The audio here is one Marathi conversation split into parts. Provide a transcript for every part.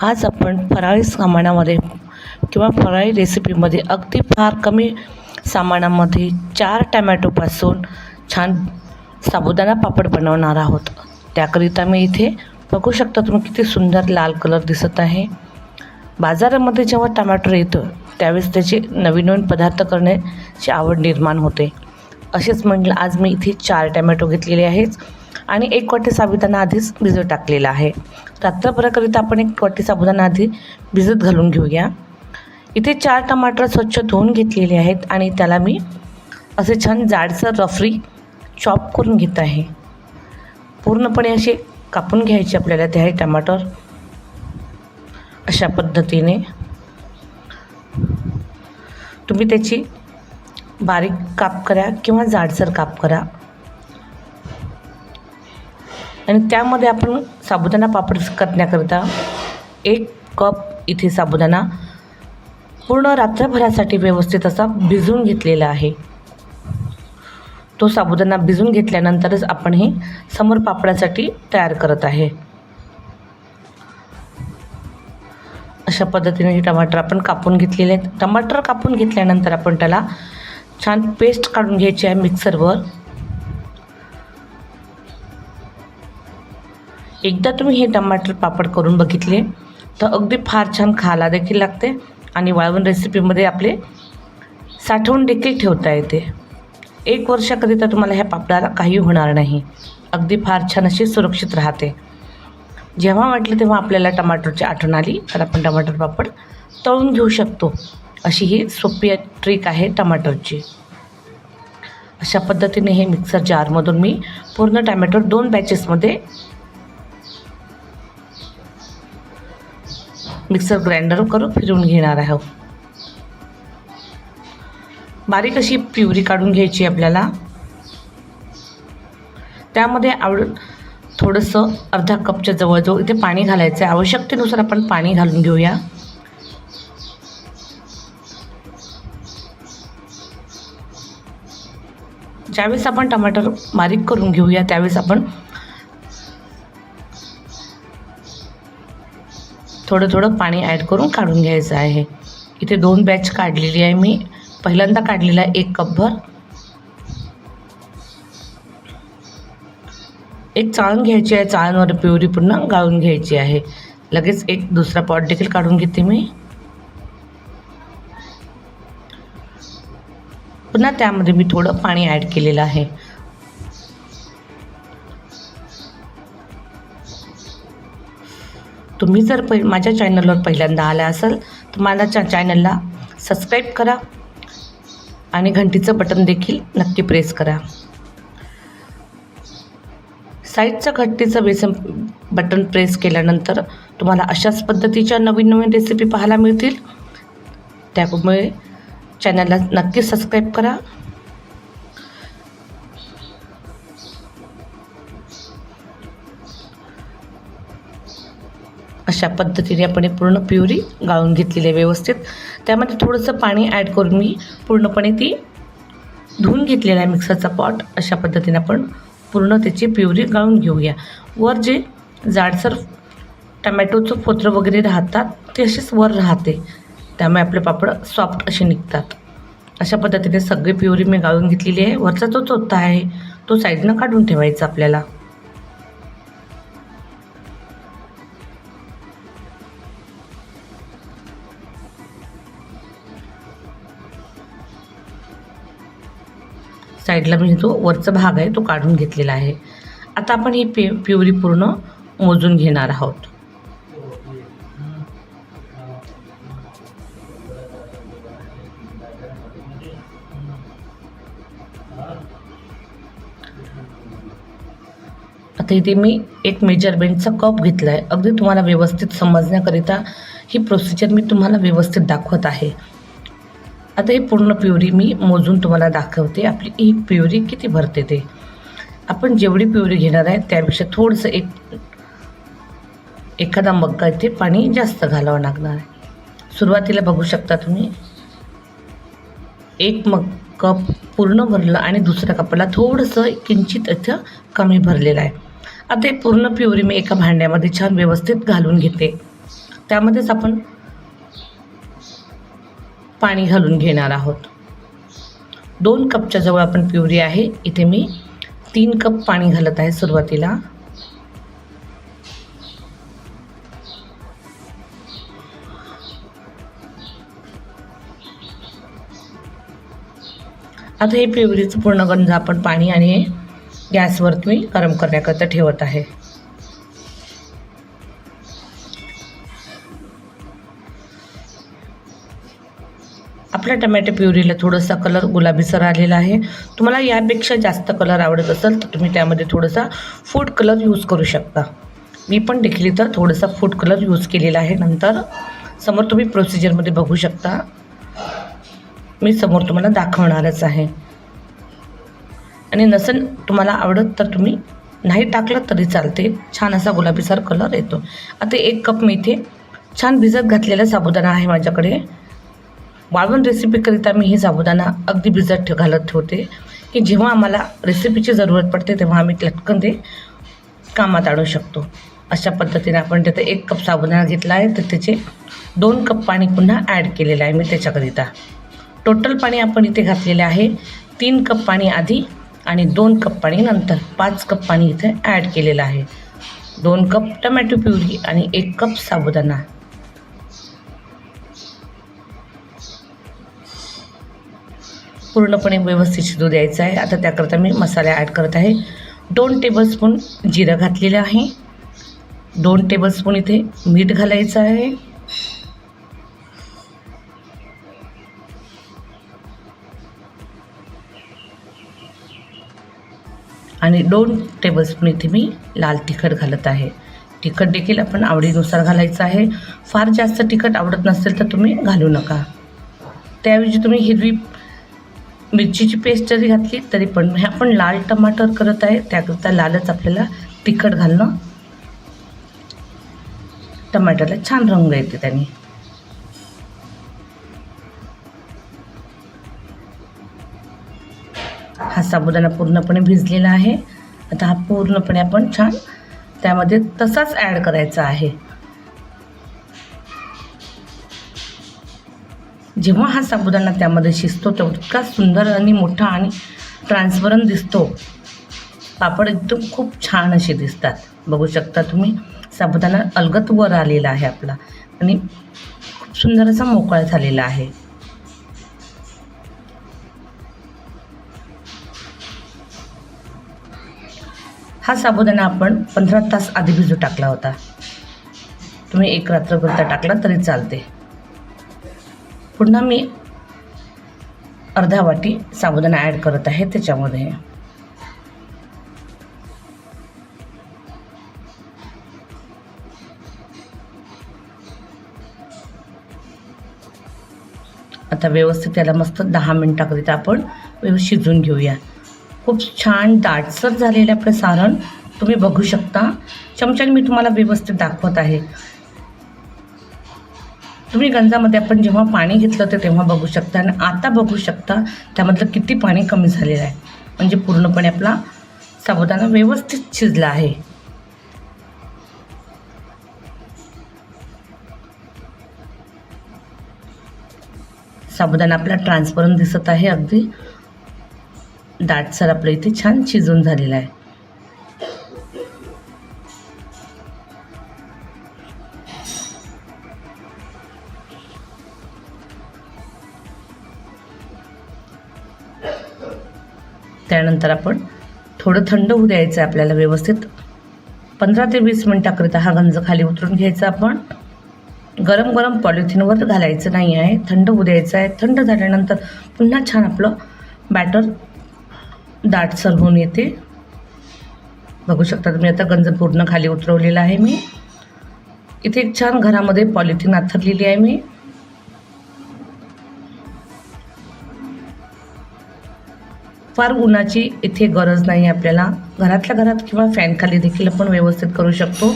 आज आपण फराळी सामानामध्ये किंवा फराळी रेसिपीमध्ये अगदी फार कमी सामानामध्ये चार टमॅटोपासून छान साबुदाणा पापड बनवणार आहोत. त्याकरिता मी इथे बघू शकता तुम्ही किती सुंदर लाल कलर दिसत आहे. बाजारामध्ये जेव्हा टमॅटो येतं त्यावेळेस त्याचे नवीन नवीन पदार्थ करण्याची आवड निर्माण होते. असेच म्हटलं आज मी इथे चार टमॅटो घेतलेले आहेत. आणि एक वाटी साबुदाणा आधीच भिजत टाकलेला आहे. रात्रभराकरिता आपण एक वाटी साबुदाणा आधी भिजत घालून घेऊया. इथे चार टमाटर स्वच्छ धुवून घेतलेले आहेत आणि त्याला मी असे छान जाडसर रफरी चॉप करून घेत आहे. पूर्णपणे असे कापून घ्यायचे आपल्याला ते आहे टमाटर. अशा पद्धतीने तुम्ही त्याची बारीक काप करा किंवा जाडसर काप करा. आणि त्यामध्ये आपण साबुदाणा पापड करण्याकरिता एक कप इथे साबुदाणा पूर्ण रात्रभरासाठी व्यवस्थित असा भिजवून घेतलेला आहे. तो साबुदाणा भिजून घेतल्यानंतरच आपण हे समोर पापडासाठी तयार करत आहे. अशा पद्धतीने हे टमाटर आपण कापून घेतलेले आहेत. टमाटर कापून घेतल्यानंतर आपण त्याला छान पेस्ट काढून घ्यायची आहे मिक्सरवर. एकदा तुम्ही हे टमाटर पापड करून बघितले तर अगदी फार छान खायला देखील लागते आणि वाळवण रेसिपीमध्ये आपले साठवून देखील ठेवता येते. एक वर्षाकरिता तुम्हाला ह्या पापडाला काही होणार नाही. अगदी फार छान अशी सुरक्षित राहते. जेव्हा वाटलं तेव्हा आपल्याला टमाटरची आठवण आली तर आपण टमाटर पापड तळून घेऊ शकतो. अशी ही सोपी ट्रिक आहे टमाटरची. अशा पद्धतीने हे मिक्सर जारमधून मी पूर्ण टमॅटो दोन बॅचेसमध्ये मिक्सर ग्राइंडर करून फिरवून घेणार आहोत. बारीक अशी प्युरी काढून घ्यायची आपल्याला. त्यामध्ये आवड थोडंसं अर्धा कपच्या जवळजवळ इथे पाणी घालायचं आहे आवश्यकतेनुसार आपण पाणी घालून घेऊया. ज्यावेळेस आपण टमाटर बारीक करून घेऊया त्यावेळेस आपण थोडं थोडं पाणी ॲड करून काढून घ्यायचं आहे. इथे दोन बॅच काढलेली आहे मी. पहिल्यांदा काढलेला आहे एक कपभर एक चाळण घ्यायची आहे. चाळणवर प्युरी पुन्हा गाळून घ्यायची आहे. लगेच एक दुसरा पॉट देखील काढून घेते मी. पुन्हा त्यामध्ये मी थोडं पाणी ॲड केलेलं आहे. तुम्ही जर पै माझ्या चॅनलवर पहिल्यांदा आला असाल तर माझ्या चॅनलला सबस्क्राईब करा आणि घंटीचं बटन देखील नक्की प्रेस करा. साईडचं घंटीचं बेसन बटन प्रेस केल्यानंतर तुम्हाला अशाच पद्धतीच्या नवीन नवीन रेसिपी पाहायला मिळतील. त्यामुळे चॅनलला नक्की सबस्क्राईब करा. अशा पद्धतीने आपण हे पूर्ण प्युरी गाळून घेतलेली आहे व्यवस्थित. त्यामध्ये थोडंसं पाणी ॲड करून मी पूर्णपणे ती धुवून घेतलेला आहे मिक्सरचा पॉट अशा पद्धतीने आपण पूर्ण त्याची प्युरी गाळून घेऊया. वर जे जाडसर टमॅटोचं पोत्र वगैरे राहतात ते असेच वर राहते. त्यामुळे आपले पापड सॉफ्ट असे निघतात. अशा पद्धतीने सगळी प्युरी मी गाळून घेतलेली आहे. वरचा जो चोथा आहे तो साईडनं काढून ठेवायचा आपल्याला. साईडला मी जो वरचा भाग आहे तो काढून घेतलेला आहे. आता आपण ही पे प्युरी पूर्ण मोजून घेणार आहोत. आता इथे मी एक मेजरमेंटचा कप घेतला आहे अगदी तुम्हाला व्यवस्थित समजण्याकरिता ही प्रोसिजर मी तुम्हाला व्यवस्थित दाखवत आहे. आता ही पूर्ण प्युरी मी मोजून तुम्हाला दाखवते. आपली ही प्युरी किती भरते ते. आपण जेवढी प्युरी घेणार आहे त्यापेक्षा थोडंसं एक एखादा मग्गा इथे पाणी जास्त घालावं लागणार आहे. सुरुवातीला बघू शकता तुम्ही. एक मग कप पूर्ण भरलं आणि दुसऱ्या कपाला थोडंसं किंचित इथं कमी भरलेलं आहे. आता हे पूर्ण प्युरी मी एका भांड्यामध्ये छान व्यवस्थित घालून घेते. त्यामध्येच आपण पाणी घालून घेणार आहोत. दोन कपच्या जवळ आपण प्युरी आहे. इथे मी तीन कप पाणी घालत आहे सुरुवातीला. आता हे प्युरीचं पूर्ण गंज आपण पाणी आणि गॅसवर मी गरम करण्याकरता ठेवत आहे. आपल्या टमॅटो प्युरीला थोडासा कलर गुलाबीसर आलेला आहे. तुम्हाला यापेक्षा जास्त कलर आवडत असेल तर तुम्ही त्यामध्ये थोडासा फूड कलर यूज करू शकता. मी पण देखील तर थोडासा फूड कलर यूज केलेला आहे. नंतर समोर तुम्ही प्रोसिजरमध्ये बघू शकता. मी समोर तुम्हाला दाखवणारच आहे. आणि नसेल तुम्हाला आवडत तर तुम्ही नाही टाकलं तरी चालते. छान असा गुलाबीसार कलर येतो. आता एक कप मी इथे छान भिजत घातलेला साबुदाणा आहे माझ्याकडे. वाळवण रेसिपीकरिता मी हे साबुदाणा अगदी भिजत ठेव घालत ठेवते. की जेव्हा आम्हाला रेसिपीची जरूरत पडते तेव्हा आम्ही लटकन ते कामात आणू शकतो. अशा पद्धतीने आपण तिथे एक कप साबुदाणा घेतला आहे तर त्याचे दोन कप पाणी पुन्हा ॲड केलेलं आहे मी त्याच्याकरिता टोटल पाणी आपण इथे घातलेले आहे तीन कप पाणी आधी आणि दोन कप पाणी नंतर. पाच कप पाणी इथे ॲड केलेलं आहे. दोन कप टमॅटो प्युरी आणि एक कप साबुदाणा. पूर्णपणे व्यवस्थित शिजू द्यायचं आहे. आता त्याकरता मी मसाले ॲड करत आहे. दोन टेबलस्पून जिरं घातलेलं आहे. दोन टेबलस्पून इथे मीठ घालायचं आहे. आणि दोन टेबलस्पून इथे मी लाल तिखट घालत आहे. तिखट देखील आपण आवडीनुसार घालायचं आहे. फार जास्त तिखट आवडत नसेल तर तुम्ही घालू नका. त्याऐवजी तुम्ही हिरवी मिरचीची पेस्ट जरी घातली तरी पण हे आपण लाल टमाटर करत आहे त्याकरता लालच आपल्याला तिखट घालणं. टमाटरला छान रंग येते त्याने. हा साबुदाणा पूर्णपणे भिजलेला आहे. आता हा पूर्णपणे आपण छान त्यामध्ये तसाच ॲड करायचा आहे. जेव्हा हा साबुदाणा त्यामध्ये शिजतो तेव्हा इतका सुंदर आणि मोठा आणि ट्रान्सपरंट दिसतो. पापड एकदम खूप छान असे दिसतात. बघू शकता तुम्ही साबुदाणा अलगत वर आलेला आहे आपला आणि खूप सुंदर असा मोकळा झालेला आहे. हा साबुदाणा आपण पंधरा तास आधी भिजू टाकला होता. तुम्ही एक रात्रकरता टाकला तरी चालते. पुन्हा मी अर्धा वाटी साबुदाणा ॲड करत आहे त्याच्यामध्ये. आता व्यवस्थित त्याला मस्त दहा मिनटाकरिता आपण व्यवस्थित शिजवून घेऊया. खूप छान दाटसर झालेलं आपलं सारण. तुम्ही बघू शकता. चमच्याने मी तुम्हाला व्यवस्थित दाखवत आहे. तुम्ही गंजामध्ये आपण जेव्हा पाणी घेतलं ते तेव्हा बघू शकता. आणि आता बघू शकता त्यामधलं किती पाणी कमी झालेलं आहे. म्हणजे पूर्णपणे आपला साबुदाणा व्यवस्थित शिजला आहे. साबुदाणा आपला ट्रान्सपरंट दिसत आहे. अगदी दाटसर आपलं इथे छान शिजून झालेला आहे. त्यानंतर आपण थोडं थंड होऊ द्यायचं आहे आपल्याला व्यवस्थित. पंधरा ते वीस मिनटाकरिता हा गंज खाली उतरून घ्यायचा आपण. गरम गरम पॉलिथिनवर घालायचं नाही आहे. थंड होऊ द्यायचं आहे. थंड झाल्यानंतर पुन्हा छान आपलं बॅटर दाटसर होऊन येते. बघू शकता तुम्ही आता गंज पूर्ण खाली उतरवलेला आहे मी. इथे एक छान घरामध्ये पॉलिथिन आथरलेली आहे मी. फार उन्हाची इथे गरज नाही आपल्याला. घरातल्या घरात किंवा फॅनखाली देखील आपण व्यवस्थित करू शकतो.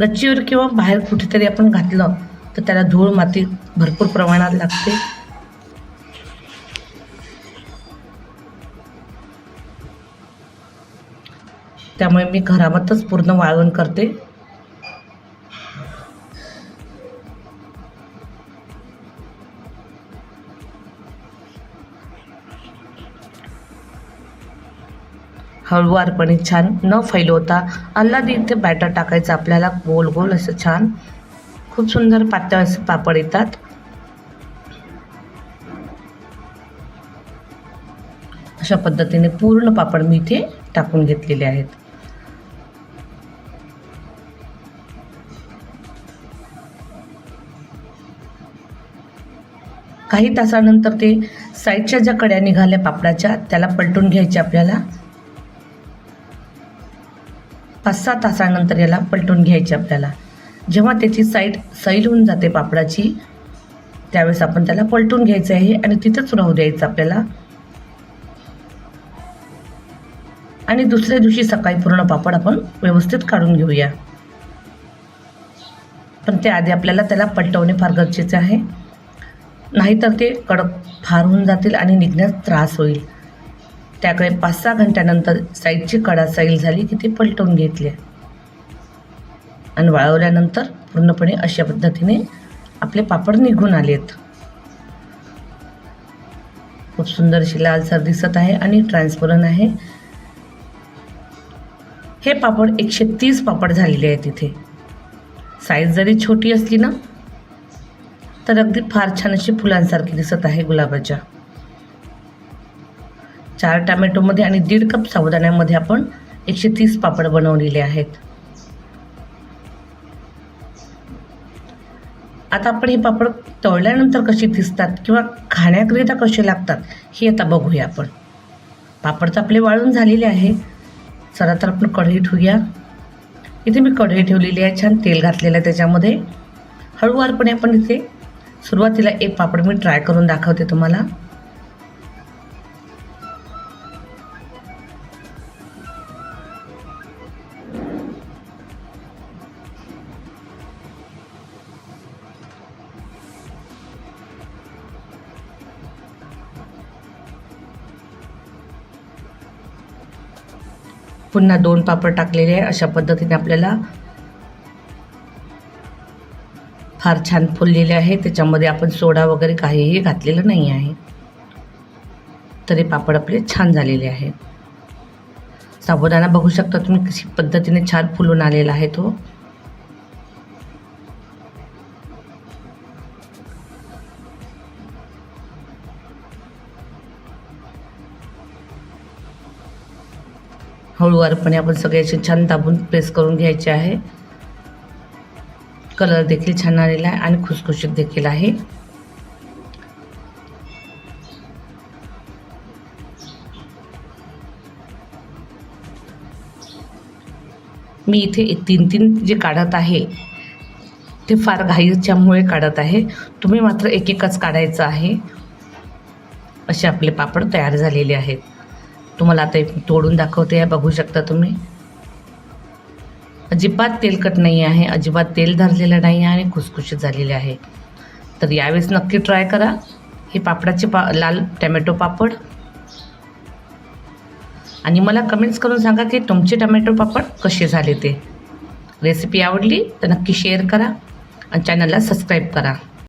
गच्चीवर किंवा बाहेर कुठेतरी आपण घातलं तर त्याला धूळ माती भरपूर प्रमाणात लागते. त्यामुळे मी घरामध्येच पूर्ण वाळवण करते. हळुवारपणे छान न फैलवता अल्लादी इथे बॅटर टाकायचं आपल्याला गोल गोल असं छान खूप सुंदर पातळ असं पापड येतात. अशा पद्धतीने पूर्ण पापड मी इथे टाकून घेतलेले आहेत. काही तासानंतर ते साईडच्या ज्या कड्या निघाल्या पापडाच्या त्याला पलटून घ्यायचे आपल्याला. पाच सहा तासानंतर याला पलटून घ्यायचे आपल्याला. जेव्हा त्याची साईड सैल होऊन जाते पापडाची त्यावेळेस आपण त्याला पलटून घ्यायचं आहे आणि तिथंच राहू द्यायचं आपल्याला. आणि दुसऱ्या दिवशी सकाळी पूर्ण पापड आपण व्यवस्थित काढून घेऊया. पण त्याआधी आपल्याला त्याला पलटवणे फार गरजेचे आहे. नाहीतर ते कडक फार होऊन जातील आणि निघण्यास त्रास होईल. त्याकडे पाच सहा घंट्यानंतर साईडची कडा सैल झाली की ती पलटवून घेतली. आणि वाळवल्यानंतर पूर्णपणे अशा पद्धतीने आपले पापड निघून आलेत. खूप सुंदर अशी लालसर दिसत आहे आणि ट्रान्सपरंट आहे. हे पापड एकशे तीस पापड झालेले आहेत तिथे साईज जरी छोटी असली ना तर अगदी फार छान अशी फुलांसारखी दिसत आहे गुलाबाच्या. चार टॅमॅटोमध्ये आणि दीड कप साबुदाण्यामध्ये आपण एकशे तीस पापड बनवलेले आहेत. आता आपण हे पापड तळल्यानंतर कसे दिसतात किंवा खाण्याकरिता कसे लागतात हे आता बघूया आपण. पापड तर आपले वाळून झालेले आहे. चला तर आपण कढई ठेवूया इथे मी कढई ठेवलेली आहे छान तेल घातलेलं आहे त्याच्यामध्ये. हळूवारपणे आपण इथे सुरुवातीला एक पापड मी ट्राय करून दाखवते तुम्हाला. पुन्हा दोन पापड टाकलेले आहे. अशा पद्धतीने आपल्याला फार छान फुललेले आहे. त्याच्यामध्ये आपण सोडा वगैरे काहीही घातलेलं नाही आहे. तरी पापड आपले छान झालेले आहे साबुदाणा बघू शकता तुम्ही कशी पद्धतीने छान फुलून आलेला आहे तो. हळूवारपणे आपण सगळे असे छान दाबून प्रेस करून घ्यायचे आहे. कलर देखील छान आलेला आहे आणि खुसखुशीत देखील आहे. मी इथे एक तीन तीन जे काढत आहे ते फार घाईच्यामुळे काढत आहे. तुम्ही मात्र एक एकच काढायचं आहे. असे आपले पापड तयार झालेले आहेत. तुम्हाला आता तोडून दाखवते आहे बघू शकता तुम्ही. अजिबात तेलकट नाही आहे अजिबात तेल धरलेलं नाही आहे आणि खुसखुशीत झालेले आहे. तर यावेळेस नक्की ट्राय करा. हे पापडाचे पा लाल टमॅटो पापड. आणि मला कमेंट्स करून सांगा की तुमचे टमॅटो पापड कसे झाले ते. रेसिपी आवडली तर नक्की शेअर करा आणि चॅनलला सबस्क्राईब करा.